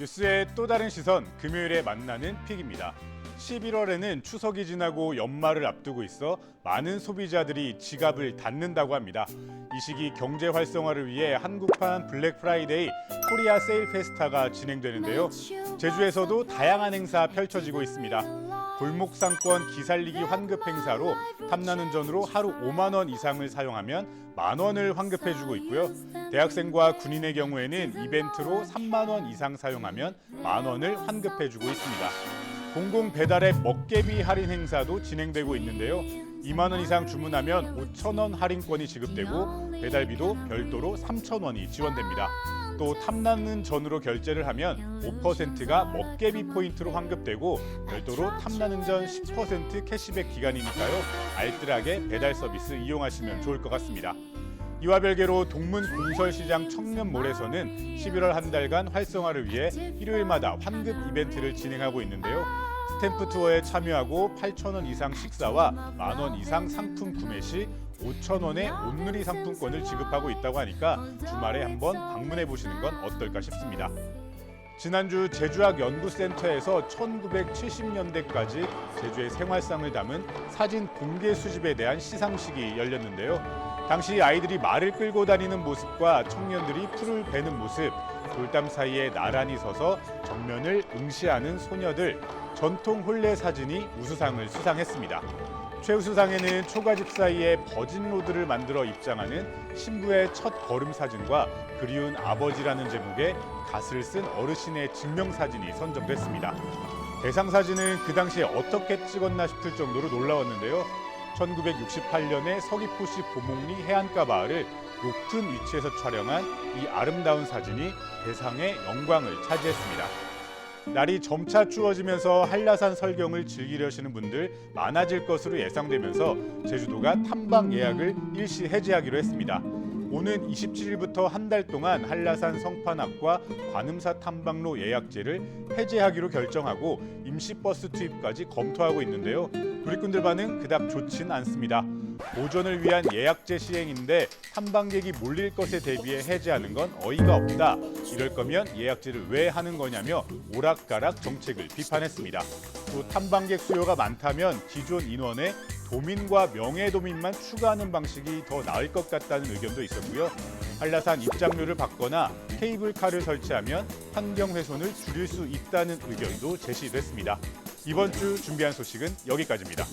뉴스의 또 다른 시선 금요일에 만나는 픽입니다. 11월에는 추석이 지나고 연말을 앞두고 있어 많은 소비자들이 지갑을 닫는다고 합니다. 이 시기 경제 활성화를 위해 한국판 블랙 프라이데이 코리아 세일 페스타가 진행되는데요. 제주에서도 다양한 행사 펼쳐지고 있습니다. 골목 상권 기살리기 환급 행사로 탐나는 전으로 하루 5만 원 이상을 사용하면 만 원을 환급해 주고 있고요. 대학생과 군인의 경우에는 이벤트로 3만 원 이상 사용하면 만 원을 환급해 주고 있습니다. 공공 배달앱 먹개비 할인 행사도 진행되고 있는데요. 2만 원 이상 주문하면 5천 원 할인권이 지급되고 배달비도 별도로 3천 원이 지원됩니다. 또 탐나는 전으로 결제를 하면 5%가 먹개비 포인트로 환급되고 별도로 탐나는 전 10% 캐시백 기간이니까요. 알뜰하게 배달 서비스 이용하시면 좋을 것 같습니다. 이와 별개로 동문 공설시장 청년몰에서는 11월 한 달간 활성화를 위해 일요일마다 환급 이벤트를 진행하고 있는데요. 스탬프 투어에 참여하고 8,000원 이상 식사와 만원 이상 상품 구매 시 5,000원의 온누리 상품권을 지급하고 있다고 하니까 주말에 한번 방문해 보시는 건 어떨까 싶습니다. 지난주 제주학 연구센터에서 1970년대까지 제주의 생활상을 담은 사진 공개 수집에 대한 시상식이 열렸는데요. 당시 아이들이 말을 끌고 다니는 모습과 청년들이 풀을 베는 모습, 돌담 사이에 나란히 서서 정면을 응시하는 소녀들, 전통 혼례 사진이 우수상을 수상했습니다. 최우수상에는 초가집 사이에 버진 로드를 만들어 입장하는 신부의 첫 걸음 사진과 그리운 아버지라는 제목의 갓을 쓴 어르신의 증명 사진이 선정됐습니다. 대상 사진은 그 당시에 어떻게 찍었나 싶을 정도로 놀라웠는데요. 1968년에 서귀포시 보목리 해안가 마을을 높은 위치에서 촬영한 이 아름다운 사진이 대상의 영광을 차지했습니다. 날이 점차 추워지면서 한라산 설경을 즐기려시는 분들 많아질 것으로 예상되면서 제주도가 탐방 예약을 일시 해제하기로 했습니다. 오는 27일부터 한 달 동안 한라산 성판악과 관음사 탐방로 예약제를 해제하기로 결정하고 임시버스 투입까지 검토하고 있는데요. 누리꾼들 반응 그닥 좋진 않습니다. 오전을 위한 예약제 시행인데 탐방객이 몰릴 것에 대비해 해제하는 건 어이가 없다. 이럴 거면 예약제를 왜 하는 거냐며 오락가락 정책을 비판했습니다. 또 탐방객 수요가 많다면 기존 인원에 도민과 명예도민만 추가하는 방식이 더 나을 것 같다는 의견도 있었고요. 한라산 입장료를 받거나 케이블카를 설치하면 환경 훼손을 줄일 수 있다는 의견도 제시됐습니다. 이번 주 준비한 소식은 여기까지입니다.